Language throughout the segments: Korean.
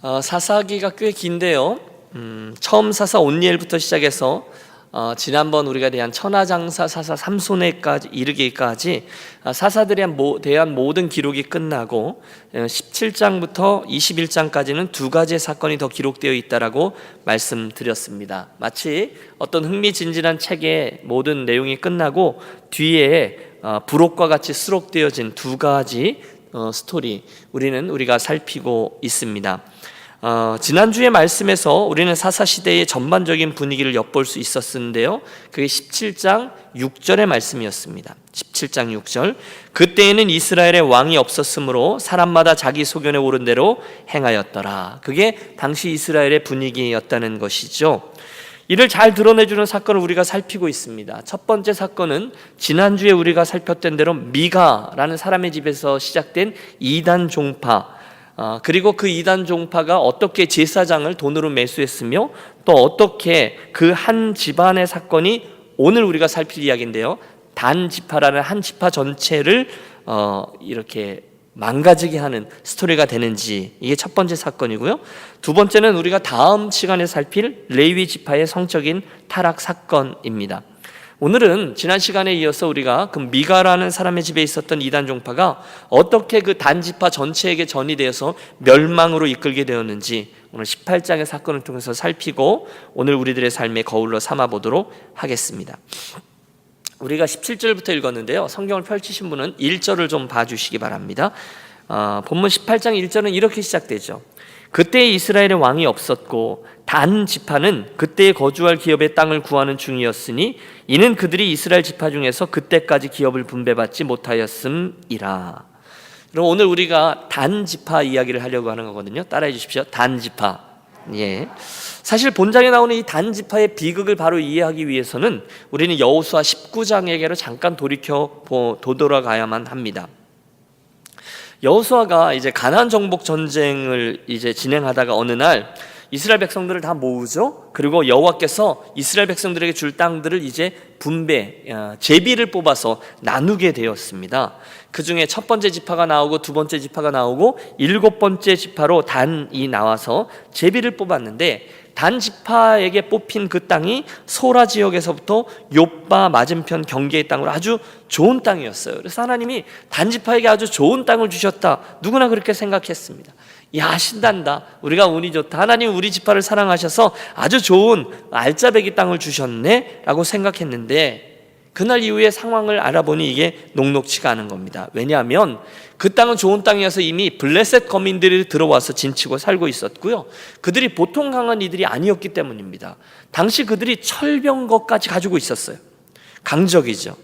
어, 사사기가 꽤 긴데요. 음, 처음 사사 온니엘부터 시작해서 어, 지난번 우리가 대한 천하장사 사사 삼손에까지 이르기까지 아, 사사들에 대한, 모든 기록이 끝나고 어, 17장부터 21장까지는 두 가지의 사건이 더 기록되어 있다라고 말씀드렸습니다. 마치 어떤 흥미진진한 책의 모든 내용이 끝나고 뒤에 어, 부록과 같이 수록되어진 두 가지 어, 스토리 우리는 우리가 살피고 있습니다. 어, 지난주의 말씀에서 우리는 사사 시대의 전반적인 분위기를 엿볼 수 있었는데요. 그게 17장 6절의 말씀이었습니다. 17장 6절. 그때에는 이스라엘의 왕이 없었으므로 사람마다 자기 소견에 오른 대로 행하였더라. 그게 당시 이스라엘의 분위기였다는 것이죠. 이를 잘 드러내주는 사건을 우리가 살피고 있습니다. 첫 번째 사건은 지난주에 우리가 살폈던 대로 미가라는 사람의 집에서 시작된 이단 종파, 어, 그리고 그 이단 종파가 어떻게 제사장을 돈으로 매수했으며 또 어떻게 그 한 집안의 사건이 오늘 우리가 살필 이야기인데요. 단 지파라는 한 지파 전체를 어, 이렇게 망가지게 하는 스토리가 되는지 이게 첫 번째 사건이고요. 두 번째는 우리가 다음 시간에 살필 레위 지파의 성적인 타락 사건입니다. 오늘은 지난 시간에 이어서 우리가 그 미가라는 사람의 집에 있었던 이단 종파가 어떻게 그 단지파 전체에게 전이 되어서 멸망으로 이끌게 되었는지 오늘 18장의 사건을 통해서 살피고 오늘 우리들의 삶에 거울로 삼아 보도록 하겠습니다. 우리가 17절부터 읽었는데요. 성경을 펼치신 분은 1절을 좀 봐주시기 바랍니다. 어, 본문 18장 1절은 이렇게 시작되죠. 그때 이스라엘의 왕이 없었고 단 지파는 그때 거주할 기업의 땅을 구하는 중이었으니 이는 그들이 이스라엘 지파 중에서 그때까지 기업을 분배받지 못하였음이라. 그럼 오늘 우리가 단 지파 이야기를 하려고 하는 거거든요. 따라해 주십시오. 단 지파. 예. 사실 본장에 나오는 이 단 지파의 비극을 바로 이해하기 위해서는 우리는 여호수아 19장에게로 잠깐 돌이켜 도돌아가야만 합니다. 여호수아가 이제 가나안 정복 전쟁을 이제 진행하다가 어느 날 이스라엘 백성들을 다 모으죠. 그리고 여호와께서 이스라엘 백성들에게 줄 땅들을 이제 분배 어, 제비를 뽑아서 나누게 되었습니다. 그 중에 첫 번째 지파가 나오고 두 번째 지파가 나오고 일곱 번째 지파로 단이 나와서 제비를 뽑았는데 단 지파에게 뽑힌 그 땅이 소라 지역에서부터 요바 맞은편 경계의 땅으로 아주 좋은 땅이었어요. 그래서 하나님이 단 지파에게 아주 좋은 땅을 주셨다. 누구나 그렇게 생각했습니다. 야 신단다. 우리가 운이 좋다. 하나님 우리 지파를 사랑하셔서 아주 좋은 알짜배기 땅을 주셨네라고 생각했는데 그날 이후의 상황을 알아보니 이게 녹록치가 않은 겁니다. 왜냐하면 그 땅은 좋은 땅이어서 이미 블레셋 거민들이 들어와서 진치고 살고 있었고요. 그들이 보통 강한 이들이 아니었기 때문입니다. 당시 그들이 철병거까지 가지고 있었어요. 강적이죠.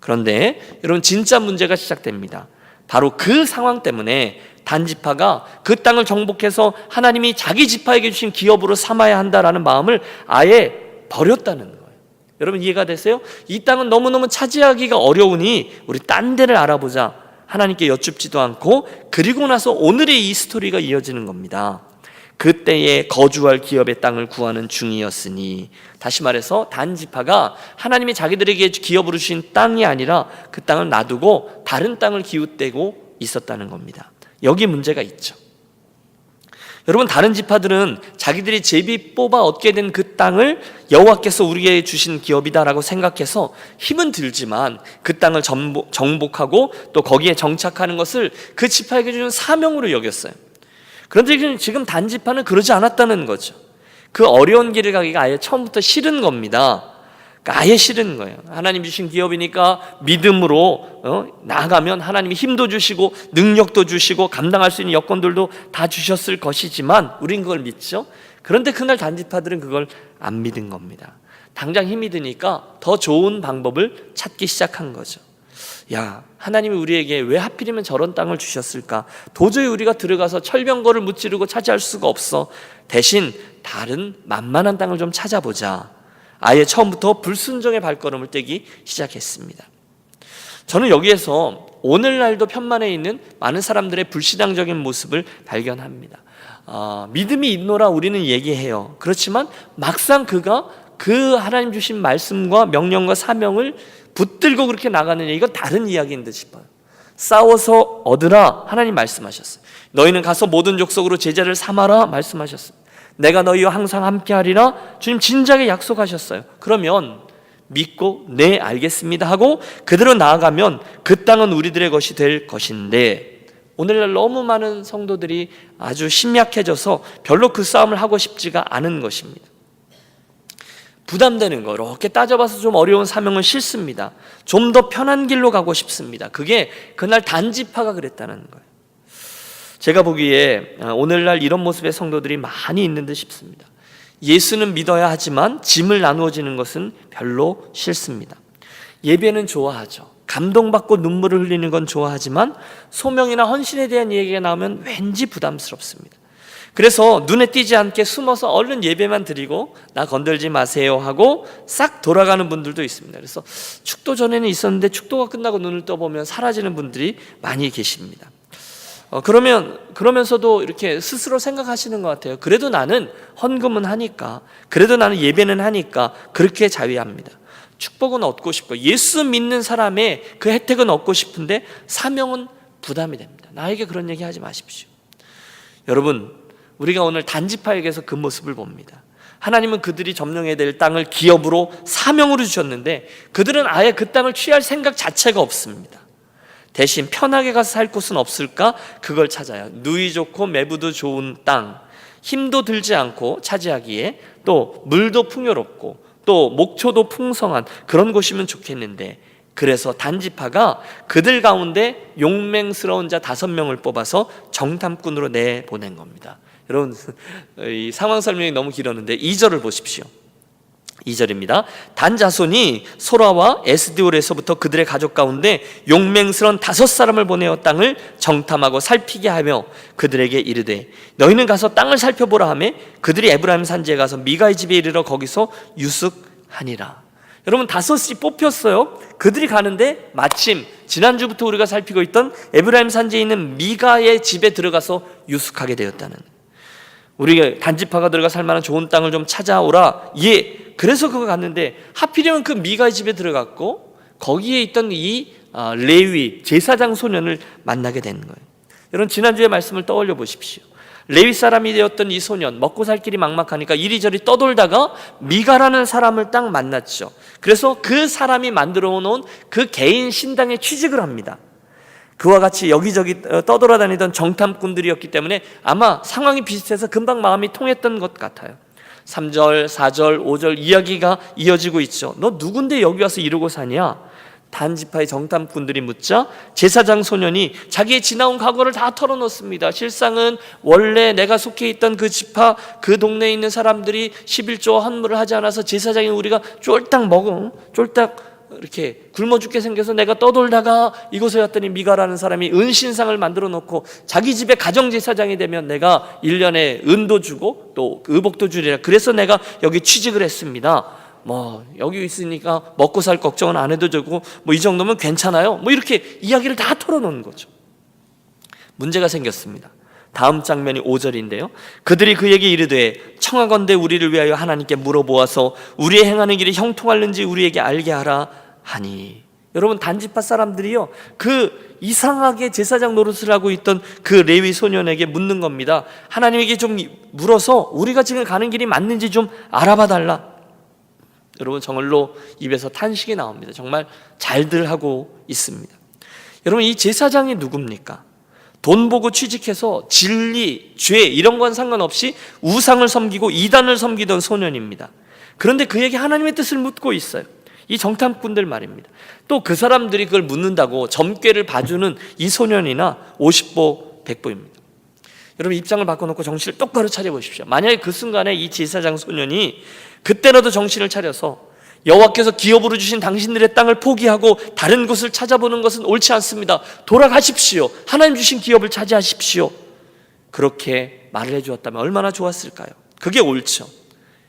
그런데 여러분 진짜 문제가 시작됩니다. 바로 그 상황 때문에 단지파가 그 땅을 정복해서 하나님이 자기 지파에게 주신 기업으로 삼아야 한다라는 마음을 아예 버렸다는 거예요. 여러분 이해가 되세요? 이 땅은 너무너무 차지하기가 어려우니 우리 딴 데를 알아보자. 하나님께 여쭙지도 않고 그리고 나서 오늘의 이 스토리가 이어지는 겁니다. 그때에 거주할 기업의 땅을 구하는 중이었으니 다시 말해서 단지파가 하나님이 자기들에게 기업으로 주신 땅이 아니라 그 땅을 놔두고 다른 땅을 기웃대고 있었다는 겁니다. 여기 문제가 있죠. 여러분 다른 지파들은 자기들이 제비 뽑아 얻게 된 그 땅을 여호와께서 우리에게 주신 기업이다라고 생각해서 힘은 들지만 그 땅을 정복, 정복하고 또 거기에 정착하는 것을 그 지파에게 주는 사명으로 여겼어요. 그런데 지금 단 지파는 그러지 않았다는 거죠. 그 어려운 길을 가기가 아예 처음부터 싫은 겁니다. 그러니까 아예 싫은 거예요. 하나님 주신 기업이니까 믿음으로 어? 나아가면 하나님이 힘도 주시고 능력도 주시고 감당할 수 있는 여건들도 다 주셨을 것이지만 우린 그걸 믿죠. 그런데 그날 단지파들은 그걸 안 믿은 겁니다. 당장 힘이 드니까 더 좋은 방법을 찾기 시작한 거죠. 야, 하나님이 우리에게 왜 하필이면 저런 땅을 주셨을까? 도저히 우리가 들어가서 철병거를 무찌르고 차지할 수가 없어. 대신 다른 만만한 땅을 좀 찾아보자. 아예 처음부터 불순종의 발걸음을 떼기 시작했습니다. 저는 여기에서 오늘날도 편만에 있는 많은 사람들의 불신앙적인 모습을 발견합니다. 어, 믿음이 있노라 우리는 얘기해요. 그렇지만 막상 그가 그 하나님 주신 말씀과 명령과 사명을 붙들고 그렇게 나가느냐 이건 다른 이야기인 듯 싶어요. 싸워서 얻으라 하나님 말씀하셨어요. 너희는 가서 모든 족속으로 제자를 삼아라 말씀하셨어요. 내가 너희와 항상 함께하리라 주님 진작에 약속하셨어요. 그러면 믿고 네 알겠습니다 하고 그대로 나아가면 그 땅은 우리들의 것이 될 것인데 오늘날 너무 많은 성도들이 아주 심약해져서 별로 그 싸움을 하고 싶지가 않은 것입니다. 부담되는 거 이렇게 따져봐서 좀 어려운 사명은 싫습니다. 좀 더 편한 길로 가고 싶습니다. 그게 그날 단지파가 그랬다는 거예요. 제가 보기에 아, 오늘날 이런 모습의 성도들이 많이 있는 듯 싶습니다. 예수는 믿어야 하지만 짐을 나누어지는 것은 별로 싫습니다. 예배는 좋아하죠. 감동받고 눈물을 흘리는 건 좋아하지만 소명이나 헌신에 대한 얘기가 나오면 왠지 부담스럽습니다. 그래서 눈에 띄지 않게 숨어서 얼른 예배만 드리고 나 건들지 마세요 하고 싹 돌아가는 분들도 있습니다. 그래서 축도 전에는 있었는데 축도가 끝나고 눈을 떠보면 사라지는 분들이 많이 계십니다. 어, 그러면 그러면서도 이렇게 스스로 생각하시는 것 같아요. 그래도 나는 헌금은 하니까, 그래도 나는 예배는 하니까 그렇게 자위합니다. 축복은 얻고 싶고 예수 믿는 사람의 그 혜택은 얻고 싶은데 사명은 부담이 됩니다. 나에게 그런 얘기 하지 마십시오. 여러분 우리가 오늘 단지파에게서 그 모습을 봅니다. 하나님은 그들이 점령해야 될 땅을 기업으로 사명으로 주셨는데 그들은 아예 그 땅을 취할 생각 자체가 없습니다. 대신 편하게 가서 살 곳은 없을까? 그걸 찾아요. 누이 좋고 매부도 좋은 땅, 힘도 들지 않고 차지하기에 또 물도 풍요롭고 또 목초도 풍성한 그런 곳이면 좋겠는데 그래서 단지파가 그들 가운데 용맹스러운 자 다섯 명을 뽑아서 정탐꾼으로 내보낸 겁니다. 여러분 이 상황 설명이 너무 길었는데 2절을 보십시오. 2절입니다. 단 자손이 소라와 에스디올에서부터 그들의 가족 가운데 용맹스런 다섯 사람을 보내어 땅을 정탐하고 살피게 하며 그들에게 이르되 너희는 가서 땅을 살펴보라 하매 그들이 에브라임 산지에 가서 미가의 집에 이르러 거기서 유숙하니라. 여러분 다섯이 뽑혔어요. 그들이 가는데 마침 지난주부터 우리가 살피고 있던 에브라임 산지에 있는 미가의 집에 들어가서 유숙하게 되었다는 우리가 단지파가 들어가 살 만한 좋은 땅을 좀 찾아오라. 예. 그래서 그거 갔는데 하필이면 그 미가의 집에 들어갔고 거기에 있던 이 아, 레위 제사장 소년을 만나게 되는 거예요. 여러분 지난주의 말씀을 떠올려 보십시오. 레위 사람이 되었던 이 소년 먹고 살 길이 막막하니까 이리저리 떠돌다가 미가라는 사람을 딱 만났죠. 그래서 그 사람이 만들어 놓은 그 개인 신당에 취직을 합니다. 그와 같이 여기저기 떠돌아다니던 정탐꾼들이었기 때문에 아마 상황이 비슷해서 금방 마음이 통했던 것 같아요. 3절, 4절, 5절 이야기가 이어지고 있죠. 너 누군데 여기 와서 이러고 사냐? 단지파의 정탐꾼들이 묻자 제사장 소년이 자기의 지나온 과거를 다 털어놓습니다. 실상은 원래 내가 속해 있던 그 지파 그 동네에 있는 사람들이 11조 헌물을 하지 않아서 제사장이 우리가 쫄딱 먹어 쫄딱 이렇게 굶어 죽게 생겨서 내가 떠돌다가 이곳에 왔더니 미가라는 사람이 은신상을 만들어 놓고 자기 집에 가정제사장이 되면 내가 1년에 은도 주고 또 의복도 주리라. 그래서 내가 여기 취직을 했습니다. 뭐 여기 있으니까 먹고 살 걱정은 안 해도 되고 뭐 이 정도면 괜찮아요. 뭐 이렇게 이야기를 다 털어놓는 거죠. 문제가 생겼습니다 다음 장면이 5절인데요. 그들이 그에게 이르되 청하건대 우리를 위하여 하나님께 물어보아서 우리의 행하는 길이 형통할는지 우리에게 알게 하라 하니. 여러분 단지파 사람들이요. 그 이상하게 제사장 노릇을 하고 있던 그 레위 소년에게 묻는 겁니다. 하나님에게 좀 물어서 우리가 지금 가는 길이 맞는지 좀 알아봐 달라. 여러분 정말로 입에서 탄식이 나옵니다. 정말 잘들 하고 있습니다. 여러분 이 제사장이 누굽니까? 돈 보고 취직해서 진리, 죄 이런 건 상관없이 우상을 섬기고 이단을 섬기던 소년입니다. 그런데 그에게 하나님의 뜻을 묻고 있어요. 이 정탐꾼들 말입니다. 또 그 사람들이 그걸 묻는다고 점괘를 봐주는 이 소년이나 50보 100보입니다. 여러분 입장을 바꿔놓고 정신을 똑바로 차려보십시오. 만약에 그 순간에 이 제사장 소년이 그때라도 정신을 차려서 여호와께서 기업으로 주신 당신들의 땅을 포기하고 다른 곳을 찾아보는 것은 옳지 않습니다. 돌아가십시오. 하나님 주신 기업을 차지하십시오. 그렇게 말을 해주었다면 얼마나 좋았을까요? 그게 옳죠.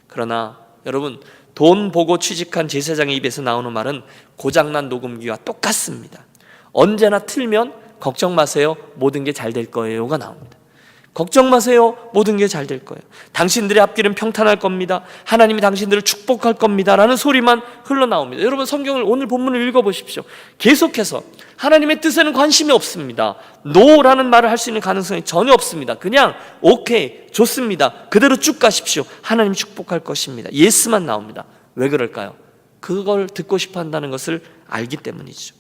그러나 여러분 돈 보고 취직한 제사장의 입에서 나오는 말은 고장난 녹음기와 똑같습니다. 언제나 틀면 걱정 마세요. 모든 게 잘 될 거예요가 나옵니다. 걱정 마세요. 모든 게 잘 될 거예요. 당신들의 앞길은 평탄할 겁니다. 하나님이 당신들을 축복할 겁니다. 라는 소리만 흘러나옵니다. 여러분 성경을 오늘 본문을 읽어보십시오. 계속해서 하나님의 뜻에는 관심이 없습니다. 노라는 말을 할 수 있는 가능성이 전혀 없습니다. 그냥 오케이 좋습니다. 그대로 쭉 가십시오. 하나님 축복할 것입니다. 예스만 나옵니다. 왜 그럴까요? 그걸 듣고 싶어 한다는 것을 알기 때문이죠.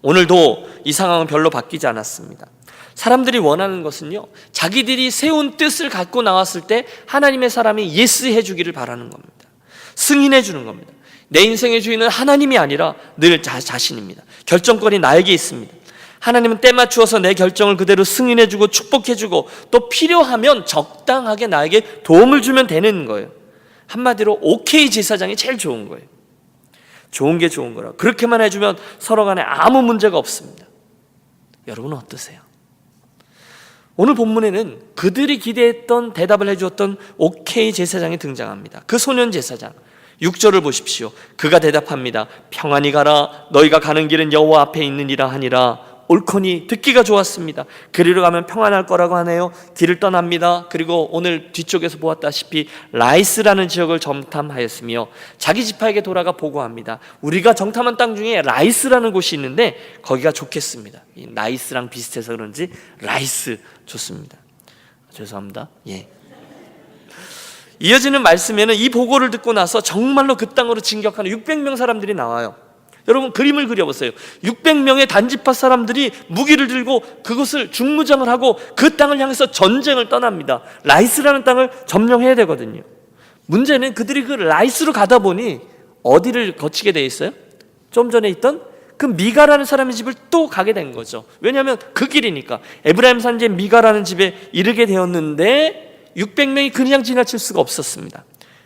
오늘도 이 상황은 별로 바뀌지 않았습니다. 사람들이 원하는 것은요, 자기들이 세운 뜻을 갖고 나왔을 때 하나님의 사람이 예스 해주기를 바라는 겁니다. 승인해 주는 겁니다. 내 인생의 주인은 하나님이 아니라 늘 자, 자신입니다. 결정권이 나에게 있습니다. 하나님은 때 맞추어서 내 결정을 그대로 승인해 주고 축복해 주고 또 필요하면 적당하게 나에게 도움을 주면 되는 거예요. 한마디로 오케이 제사장이 제일 좋은 거예요. 좋은 게 좋은 거라. 그렇게만 해주면 서로 간에 아무 문제가 없습니다. 여러분은 어떠세요? 오늘 본문에는 그들이 기대했던 대답을 해주었던 오케이 제사장이 등장합니다. 그 소년 제사장. 6절을 보십시오. 그가 대답합니다. 평안히 가라. 너희가 가는 길은 여호와 앞에 있느니라 하니라. 옳거니 듣기가 좋았습니다. 그리로 가면 평안할 거라고 하네요. 길을 떠납니다. 그리고 오늘 뒤쪽에서 보았다시피 라이스라는 지역을 정탐하였으며 자기 지파에게 돌아가 보고합니다. 우리가 정탐한 땅 중에 라이스라는 곳이 있는데 거기가 좋겠습니다. 이 나이스랑 비슷해서 그런지 라이스 좋습니다. 죄송합니다. 예. 이어지는 말씀에는 이 보고를 듣고 나서 정말로 그 땅으로 진격하는 600명 사람들이 나와요. 여러분 그림을 그려보세요. 600명의 단지파 사람들이 무기를 들고 그것을 중무장을 하고 그 땅을 향해서 전쟁을 떠납니다. 라이스라는 땅을 점령해야 되거든요. 문제는 그들이 그 라이스로 가다 보니 어디를 거치게 돼 있어요? 좀 전에 있던 그 미가라는 사람의 집을 또 가게 된 거죠. 왜냐하면 그 길이니까 에브라임 산지의 미가라는 집에 이르게 되었는데 600명이 그냥 지나칠 수가 없었습니다.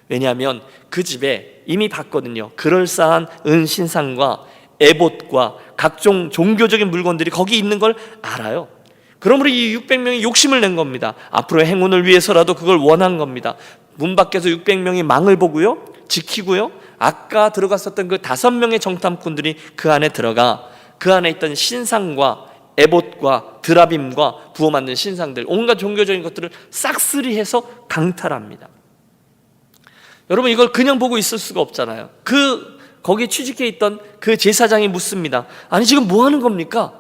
왜냐하면 그 집에 이미 봤거든요. 그럴싸한 은신상과 에봇과 각종 종교적인 물건들이 거기 있는 걸 알아요. 그러므로 이 600명이 욕심을 낸 겁니다. 앞으로 행운을 위해서라도 그걸 원한 겁니다. 문 밖에서 600명이 망을 보고요. 지키고요. 아까 들어갔었던 그 다섯 명의 정탐꾼들이 그 안에 들어가 그 안에 있던 신상과 에봇과 드라빔과 부어 만든 신상들 온갖 종교적인 것들을 싹쓸이해서 강탈합니다. 여러분 이걸 그냥 보고 있을 수가 없잖아요. 그 거기에 취직해 있던 그 제사장이 묻습니다. 아니 지금 뭐 하는 겁니까?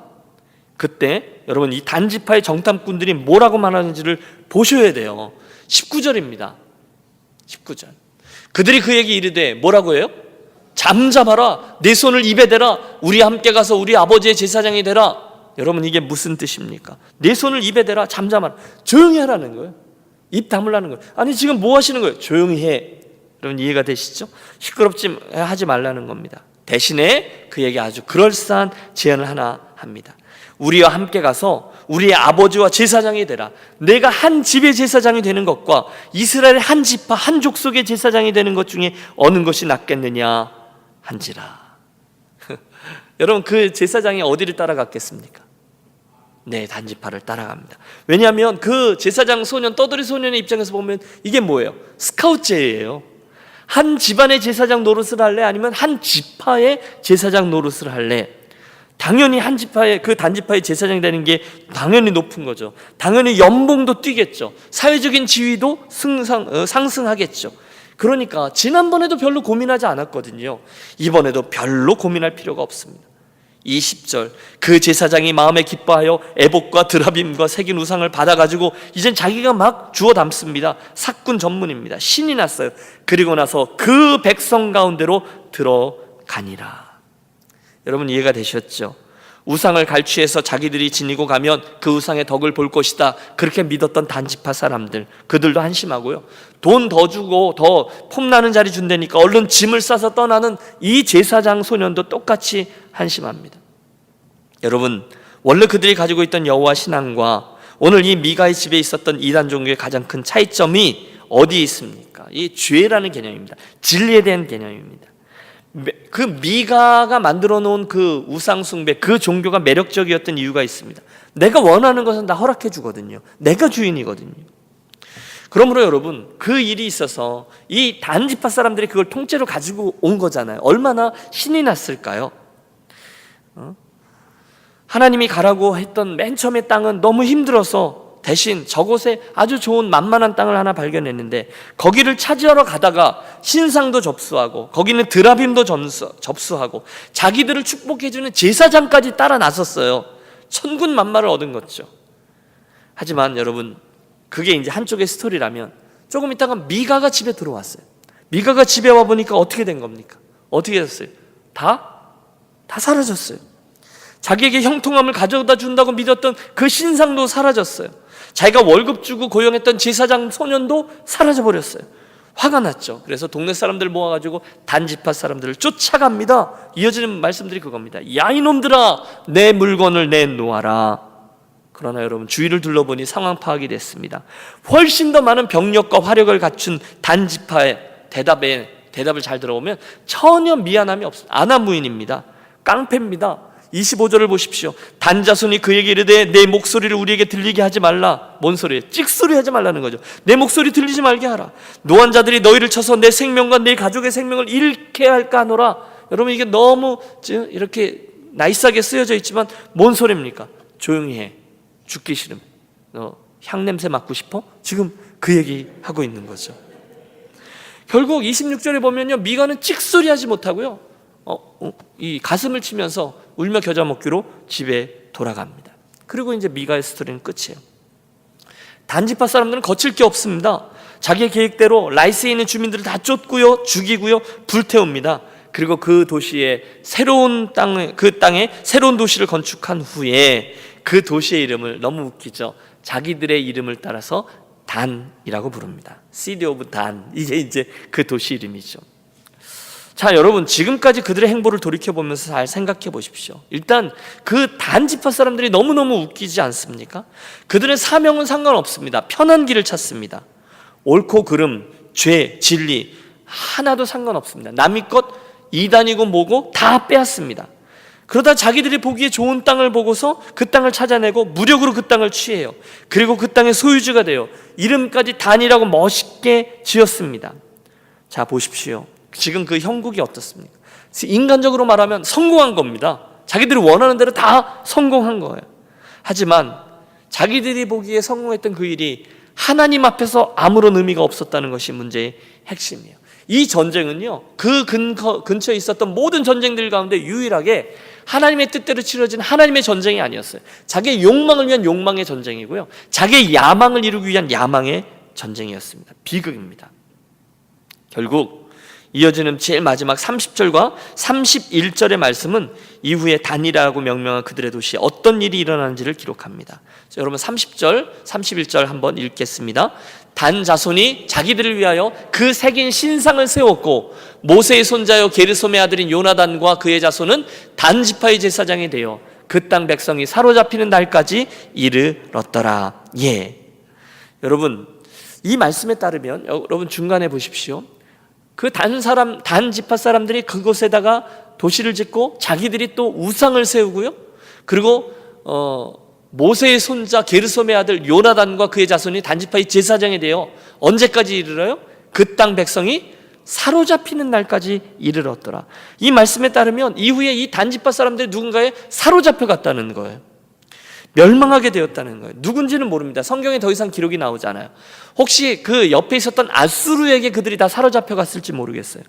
그때 여러분 이 단지파의 정탐꾼들이 뭐라고 말하는지를 보셔야 돼요. 19절입니다. 19절. 그들이 그에게 이르되 뭐라고 해요? 잠잠하라. 내 손을 입에 대라. 우리 함께 가서 우리 아버지의 제사장이 되라. 여러분 이게 무슨 뜻입니까? 내 손을 입에 대라. 잠잠하라. 조용히 하라는 거예요. 입 다물라는 거예요. 아니 지금 뭐 하시는 거예요? 조용히 해. 여러분 이해가 되시죠? 시끄럽지 하지 말라는 겁니다. 대신에 그에게 아주 그럴싸한 제안을 하나 합니다. 우리와 함께 가서 우리의 아버지와 제사장이 되라. 내가 한 집의 제사장이 되는 것과 이스라엘의 한 지파 한 족속의 제사장이 되는 것 중에 어느 것이 낫겠느냐 한지라. 여러분 그 제사장이 어디를 따라갔겠습니까? 네, 단지파를 따라갑니다. 왜냐하면 그 제사장 소년 떠돌이 소년의 입장에서 보면 이게 뭐예요? 스카우트제예요. 한 집안의 제사장 노릇을 할래? 아니면 한 지파의 제사장 노릇을 할래? 당연히 한 지파의 그 단지파의 제사장이 되는 게 당연히 높은 거죠. 당연히 연봉도 뛰겠죠. 사회적인 지위도 승상, 어, 상승하겠죠. 그러니까 지난번에도 별로 고민하지 않았거든요. 이번에도 별로 고민할 필요가 없습니다. 20절. 그 제사장이 마음에 기뻐하여 에복과 드라빔과 새긴 우상을 받아가지고 이젠 자기가 막 주워 담습니다. 사꾼 전문입니다. 신이 났어요. 그리고 나서 그 백성 가운데로 들어가니라. 여러분 이해가 되셨죠? 우상을 갈취해서 자기들이 지니고 가면 그 우상의 덕을 볼 것이다. 그렇게 믿었던 단지파 사람들. 그들도 한심하고요. 돈 더 주고 더 폼나는 자리 준다니까 얼른 짐을 싸서 떠나는 이 제사장 소년도 똑같이 한심합니다. 여러분 원래 그들이 가지고 있던 여호와 신앙과 오늘 이 미가의 집에 있었던 이단 종교의 가장 큰 차이점이 어디에 있습니까? 이 죄라는 개념입니다. 진리에 대한 개념입니다 그 미가가 만들어 놓은 그 우상 숭배 그 종교가 매력적이었던 이유가 있습니다. 내가 원하는 것은 다 허락해 주거든요. 내가 주인이거든요. 그러므로 여러분 그 일이 있어서 이 단지파 사람들이 그걸 통째로 가지고 온 거잖아요. 얼마나 신이 났을까요? 어? 하나님이 가라고 했던 맨 처음에 땅은 너무 힘들어서 대신 저곳에 아주 좋은 만만한 땅을 하나 발견했는데 거기를 차지하러 가다가 신상도 접수하고 거기는 드라빔도 접수하고 자기들을 축복해주는 제사장까지 따라 나섰어요. 천군 만마를 얻은 거죠. 하지만 여러분 그게 이제 한쪽의 스토리라면 조금 있다가 미가가 집에 들어왔어요. 미가가 집에 와 보니까 어떻게 된 겁니까? 어떻게 됐어요? 다? 다 사라졌어요. 자기에게 형통함을 가져다 준다고 믿었던 그 신상도 사라졌어요. 자기가 월급 주고 고용했던 제사장 소년도 사라져 버렸어요. 화가 났죠. 그래서 동네 사람들 모아가지고 단지파 사람들을 쫓아갑니다. 이어지는 말씀들이 그겁니다. 야 이놈들아, 내 물건을 내놓아라. 그러나 여러분 주위를 둘러보니 상황 파악이 됐습니다. 훨씬 더 많은 병력과 화력을 갖춘 단지파의 대답에 대답을 잘 들어보면 전혀 미안함이 없습니다. 아나무인입니다. 깡패입니다. 25절을 보십시오. 단자손이 그에게 이르되 내 목소리를 우리에게 들리게 하지 말라. 뭔 소리예요? 찍소리 하지 말라는 거죠. 내 목소리 들리지 말게 하라. 노환자들이 너희를 쳐서 내 생명과 내 가족의 생명을 잃게 할까 하노라. 여러분 이게 너무 이렇게 나이스하게 쓰여져 있지만 뭔 소리입니까? 조용히 해. 죽기 싫으면 너 향냄새 맡고 싶어? 지금 그 얘기 하고 있는 거죠. 결국 26절에 보면요 미가는 찍소리 하지 못하고요 어, 어, 이 가슴을 치면서 울며 겨자 먹기로 집에 돌아갑니다. 그리고 이제 미가의 스토리는 끝이에요. 단지파 사람들은 거칠 게 없습니다. 자기의 계획대로 라이스에 있는 주민들을 다 쫓고요, 죽이고요, 불태웁니다. 그리고 그 도시에 새로운 땅, 그 땅에 새로운 도시를 건축한 후에 그 도시의 이름을 너무 웃기죠. 자기들의 이름을 따라서 단이라고 부릅니다. 시티 오브 단. 이게 이제 그 도시 이름이죠. 자, 여러분 지금까지 그들의 행보를 돌이켜 보면서 잘 생각해 보십시오. 일단 그 단지파 사람들이 너무너무 웃기지 않습니까? 그들의 사명은 상관없습니다. 편한 길을 찾습니다. 옳고 그름, 죄, 진리 하나도 상관없습니다. 남의 것 이단이고 뭐고 다 빼앗습니다. 그러다 자기들이 보기에 좋은 땅을 보고서 그 땅을 찾아내고 무력으로 그 땅을 취해요. 그리고 그 땅의 소유주가 돼요. 이름까지 단이라고 멋있게 지었습니다. 자, 보십시오. 지금 그 형국이 어떻습니까? 인간적으로 말하면 성공한 겁니다. 자기들이 원하는 대로 다 성공한 거예요. 하지만 자기들이 보기에 성공했던 그 일이 하나님 앞에서 아무런 의미가 없었다는 것이 문제의 핵심이에요. 이 전쟁은요, 그 근거, 근처에 있었던 모든 전쟁들 가운데 유일하게 하나님의 뜻대로 치러진 하나님의 전쟁이 아니었어요. 자기의 욕망을 위한 욕망의 전쟁이고요. 자기의 야망을 이루기 위한 야망의 전쟁이었습니다. 비극입니다. 결국 이어지는 제일 마지막 30절과 31절의 말씀은 이후에 단이라고 명명한 그들의 도시에 어떤 일이 일어나는지를 기록합니다. 자, 여러분 30절, 31절 한번 읽겠습니다. 단 자손이 자기들을 위하여 그 새긴 신상을 세웠고 모세의 손자여 게르솜의 아들인 요나단과 그의 자손은 단 지파의 제사장이 되어 그 땅 백성이 사로잡히는 날까지 이르렀더라. 예. 여러분 이 말씀에 따르면 여러분 중간에 보십시오. 그 단 사람 단 지파 사람들이 그곳에다가 도시를 짓고 자기들이 또 우상을 세우고요. 그리고 어 모세의 손자 게르솜의 아들 요나단과 그의 자손이 단지파의 제사장이 되어 언제까지 이르러요? 그 땅 백성이 사로잡히는 날까지 이르렀더라. 이 말씀에 따르면 이후에 이 단지파 사람들이 누군가에 사로잡혀 갔다는 거예요. 멸망하게 되었다는 거예요. 누군지는 모릅니다. 성경에 더 이상 기록이 나오지 않아요. 혹시 그 옆에 있었던 아수르에게 그들이 다 사로잡혀 갔을지 모르겠어요.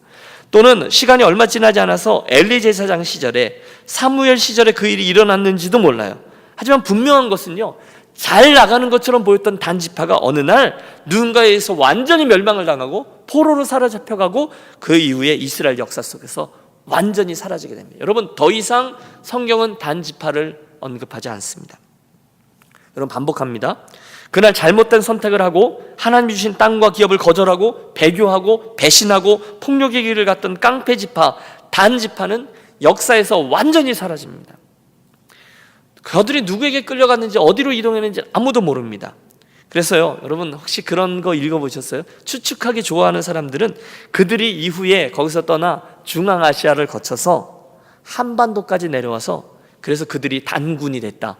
또는 시간이 얼마 지나지 않아서 엘리 제사장 시절에 사무엘 시절에 그 일이 일어났는지도 몰라요. 하지만 분명한 것은요. 잘 나가는 것처럼 보였던 단지파가 어느 날 누군가에서 완전히 멸망을 당하고 포로로 사로잡혀 가고 그 이후에 이스라엘 역사 속에서 완전히 사라지게 됩니다. 여러분 더 이상 성경은 단지파를 언급하지 않습니다. 여러분 반복합니다. 그날 잘못된 선택을 하고 하나님이 주신 땅과 기업을 거절하고 배교하고 배신하고 폭력의 길을 갔던 깡패 지파 단 지파는 역사에서 완전히 사라집니다. 그들이 누구에게 끌려갔는지 어디로 이동했는지 아무도 모릅니다. 그래서요, 여러분 혹시 그런 거 읽어보셨어요? 추측하기 좋아하는 사람들은 그들이 이후에 거기서 떠나 중앙아시아를 거쳐서 한반도까지 내려와서 그래서 그들이 단군이 됐다.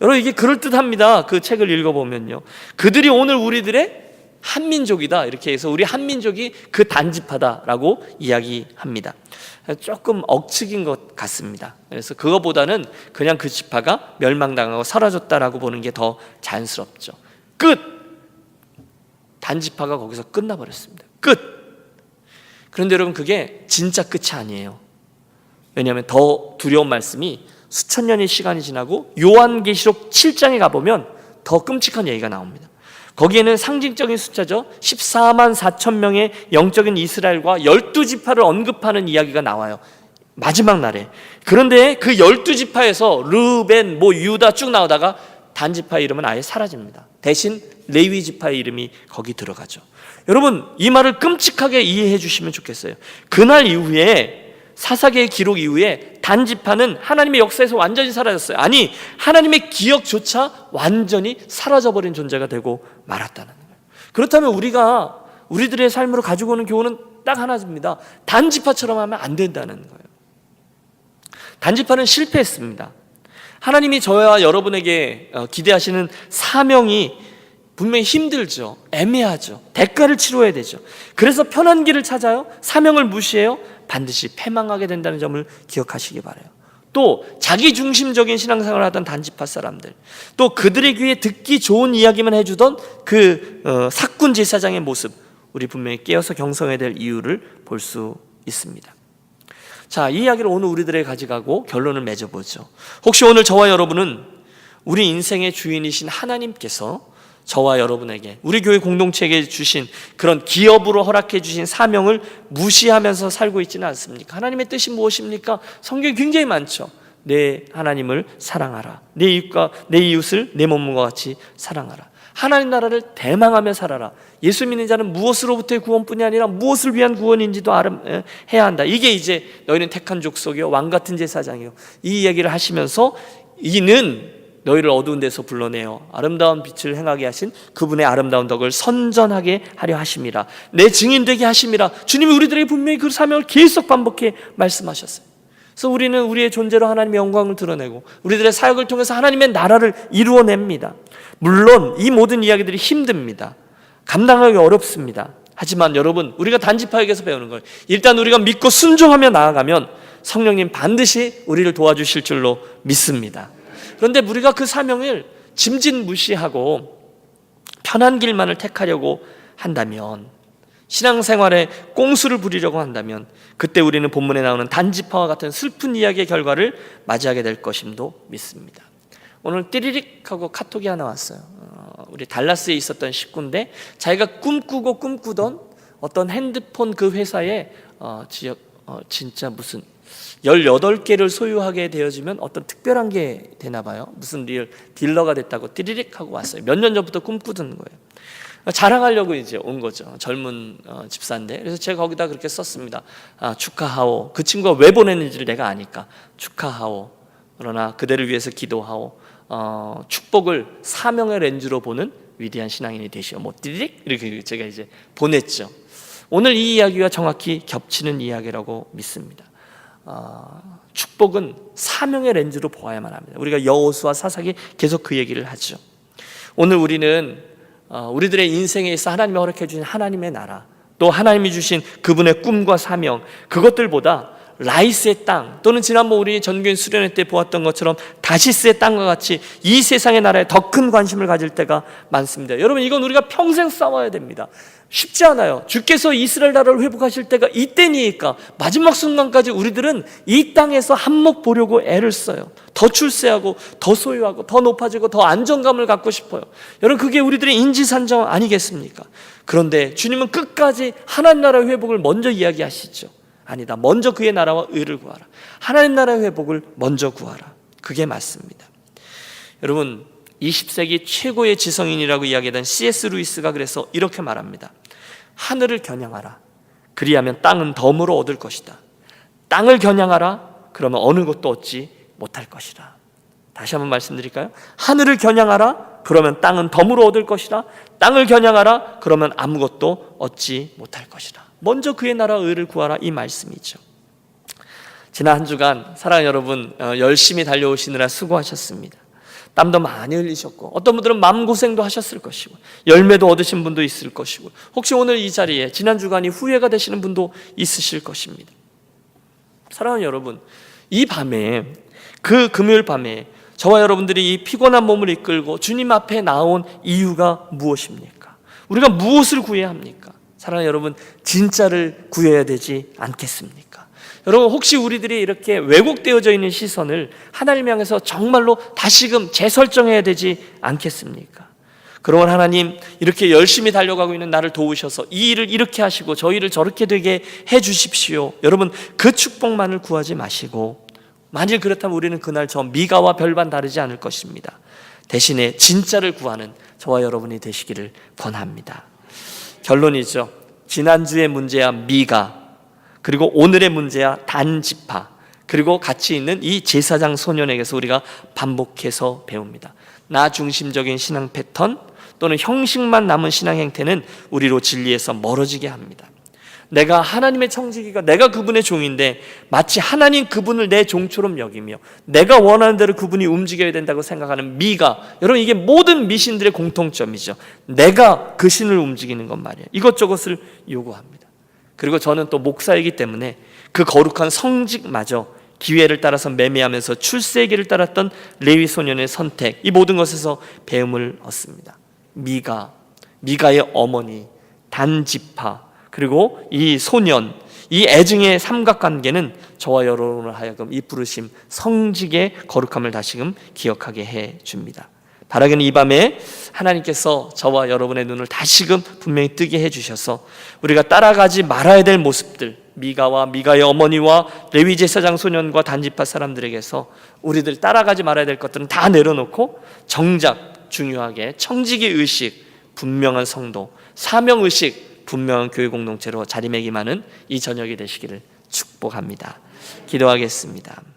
여러분 이게 그럴 듯합니다. 그 책을 읽어보면요. 그들이 오늘 우리들의 한민족이다 이렇게 해서 우리 한민족이 그 단지파다라고 이야기합니다. 조금 억측인 것 같습니다. 그래서 그거보다는 그냥 그 지파가 멸망당하고 사라졌다라고 보는 게 더 자연스럽죠. 끝. 단지파가 거기서 끝나버렸습니다. 끝. 그런데 여러분 그게 진짜 끝이 아니에요. 왜냐하면 더 두려운 말씀이 수천 년의 시간이 지나고 요한계시록 7장에 가보면 더 끔찍한 얘기가 나옵니다. 거기에는 상징적인 숫자죠. 14만 4천 명의 영적인 이스라엘과 12지파를 언급하는 이야기가 나와요. 마지막 날에. 그런데 그 12지파에서 르벤, 뭐 유다 쭉 나오다가 단지파 이름은 아예 사라집니다. 대신 레위 지파의 이름이 거기 들어가죠. 여러분, 이 말을 끔찍하게 이해해 주시면 좋겠어요. 그날 이후에 사사계의 기록 이후에 단지파는 하나님의 역사에서 완전히 사라졌어요. 아니, 하나님의 기억조차 완전히 사라져버린 존재가 되고 말았다는 거예요. 그렇다면 우리가 우리들의 삶으로 가지고 오는 교훈은 딱 하나입니다. 단지파처럼 하면 안 된다는 거예요. 단지파는 실패했습니다. 하나님이 저와 여러분에게 어, 기대하시는 사명이 분명히 힘들죠. 애매하죠. 대가를 치러야 되죠. 그래서 편한 길을 찾아요. 사명을 무시해요. 반드시 패망하게 된다는 점을 기억하시기 바래요. 또 자기 중심적인 신앙생활을 하던 단지파 사람들, 또 그들의 귀에 듣기 좋은 이야기만 해주던 그 어, 사꾼 제사장의 모습, 우리 분명히 깨어서 경성해야 될 이유를 볼 수 있습니다. 자, 이 이야기를 오늘 우리들에게 가져가고 결론을 맺어보죠. 혹시 오늘 저와 여러분은 우리 인생의 주인이신 하나님께서 저와 여러분에게 우리 교회 공동체에게 주신 그런 기업으로 허락해 주신 사명을 무시하면서 살고 있지는 않습니까? 하나님의 뜻이 무엇입니까? 성경이 굉장히 많죠. 내 하나님을 사랑하라. 내 이웃과 내 이웃을 내 몸과 같이 사랑하라. 하나님 나라를 대망하며 살아라. 예수 믿는 자는 무엇으로부터의 구원뿐이 아니라 무엇을 위한 구원인지도 알음, 해야 한다. 이게 이제 너희는 택한 족속이요 왕 같은 제사장이요. 이 얘기를 하시면서 이는 너희를 어두운 데서 불러내어 아름다운 빛을 행하게 하신 그분의 아름다운 덕을 선전하게 하려 하심이라 내 증인 되게 하심이라 주님이 우리들에게 분명히 그 사명을 계속 반복해 말씀하셨어요. 그래서 우리는 우리의 존재로 하나님의 영광을 드러내고 우리들의 사역을 통해서 하나님의 나라를 이루어냅니다. 물론 이 모든 이야기들이 힘듭니다. 감당하기 어렵습니다. 하지만 여러분 우리가 단지파에게서 배우는 거예요 일단 우리가 믿고 순종하며 나아가면 성령님 반드시 우리를 도와주실 줄로 믿습니다 그런데 우리가 그 사명을 짐짓 무시하고 편한 길만을 택하려고 한다면 신앙생활에 꽁수를 부리려고 한다면 그때 우리는 본문에 나오는 단지파와 같은 슬픈 이야기의 결과를 맞이하게 될 것임도 믿습니다. 오늘 띠리릭 하고 카톡이 하나 왔어요. 어, 우리 달라스에 있었던 식구인데 자기가 꿈꾸고 꿈꾸던 어떤 핸드폰 그 회사에 어, 지역 어, 진짜 무슨 18개를 소유하게 되어지면 어떤 특별한 게 되나 봐요. 무슨 딜, 딜러가 됐다고 띠리릭 하고 왔어요. 몇 년 전부터 꿈꾸던 거예요. 자랑하려고 이제 온 거죠. 젊은 어, 집사인데. 그래서 제가 거기다 그렇게 썼습니다. 아, 축하하오. 그 친구가 왜 보냈는지를 내가 아니까. 축하하오. 그러나 그대를 위해서 기도하오. 어, 축복을 사명의 렌즈로 보는 위대한 신앙인이 되시오. 뭐 띠리릭 이렇게 제가 이제 보냈죠. 오늘 이 이야기와 정확히 겹치는 이야기라고 믿습니다. 어, 축복은 사명의 렌즈로 보아야만 합니다. 우리가 여호수와 사사기 계속 그 얘기를 하죠. 오늘 우리는 어, 우리들의 인생에 있어 하나님이 허락해 주신 하나님의 나라, 또 하나님이 주신 그분의 꿈과 사명, 그것들보다 라이스의 땅 또는 지난번 우리 전교인 수련회 때 보았던 것처럼 다시스의 땅과 같이 이 세상의 나라에 더 큰 관심을 가질 때가 많습니다. 여러분 이건 우리가 평생 싸워야 됩니다. 쉽지 않아요. 주께서 이스라엘 나라를 회복하실 때가 이때니까 마지막 순간까지 우리들은 이 땅에서 한몫 보려고 애를 써요. 더 출세하고 더 소유하고 더 높아지고 더 안정감을 갖고 싶어요. 여러분 그게 우리들의 인지산정 아니겠습니까? 그런데 주님은 끝까지 하나님 나라의 회복을 먼저 이야기하시죠. 아니다. 먼저 그의 나라와 의를 구하라. 하나님 나라의 회복을 먼저 구하라. 그게 맞습니다. 여러분 20세기 최고의 지성인이라고 이야기하던 C.S. 루이스가 그래서 이렇게 말합니다. 하늘을 겨냥하라. 그리하면 땅은 덤으로 얻을 것이다. 땅을 겨냥하라. 그러면 어느 것도 얻지 못할 것이다. 다시 한번 말씀드릴까요? 하늘을 겨냥하라. 그러면 땅은 덤으로 얻을 것이다. 땅을 겨냥하라. 그러면 아무것도 얻지 못할 것이다. 먼저 그의 나라 의를 구하라 이 말씀이죠. 지난 한 주간 사랑하는 여러분 어, 열심히 달려오시느라 수고하셨습니다. 땀도 많이 흘리셨고 어떤 분들은 마음고생도 하셨을 것이고 열매도 얻으신 분도 있을 것이고 혹시 오늘 이 자리에 지난 주간이 후회가 되시는 분도 있으실 것입니다. 사랑하는 여러분, 이 밤에 그 금요일 밤에 저와 여러분들이 이 피곤한 몸을 이끌고 주님 앞에 나온 이유가 무엇입니까? 우리가 무엇을 구해야 합니까? 사랑하는 여러분, 진짜를 구해야 되지 않겠습니까? 여러분 혹시 우리들이 이렇게 왜곡되어져 있는 시선을 하나님 향해서 정말로 다시금 재설정해야 되지 않겠습니까? 그러면 하나님 이렇게 열심히 달려가고 있는 나를 도우셔서 이 일을 이렇게 하시고 저 일을 저렇게 되게 해 주십시오. 여러분 그 축복만을 구하지 마시고 만일 그렇다면 우리는 그날 저 미가와 별반 다르지 않을 것입니다. 대신에 진짜를 구하는 저와 여러분이 되시기를 권합니다. 결론이죠. 지난주의 문제야 미가 그리고 오늘의 문제야 단지파 그리고 같이 있는 이 제사장 소년에게서 우리가 반복해서 배웁니다. 나 중심적인 신앙 패턴 또는 형식만 남은 신앙 행태는 우리로 진리에서 멀어지게 합니다. 내가 하나님의 청지기가 내가 그분의 종인데 마치 하나님 그분을 내 종처럼 여기며 내가 원하는 대로 그분이 움직여야 된다고 생각하는 미가 여러분 이게 모든 미신들의 공통점이죠. 내가 그 신을 움직이는 것 말이에요. 이것저것을 요구합니다. 그리고 저는 또 목사이기 때문에 그 거룩한 성직마저 기회를 따라서 매매하면서 출세기를 따랐던 레위 소년의 선택 이 모든 것에서 배움을 얻습니다. 미가 미가의 어머니 단지파 그리고 이 소년 이 애증의 삼각관계는 저와 여러분을 하여금 이 부르심 성직의 거룩함을 다시금 기억하게 해 줍니다. 바라기는 이 밤에 하나님께서 저와 여러분의 눈을 다시금 분명히 뜨게 해 주셔서 우리가 따라가지 말아야 될 모습들 미가와 미가의 어머니와 레위 제사장 소년과 단지파 사람들에게서 우리들 따라가지 말아야 될 것들은 다 내려놓고 정작 중요하게 청지기 의식 분명한 성도 사명 의식 분명한 교회 공동체로 자리매김하는 이 저녁이 되시기를 축복합니다. 기도하겠습니다.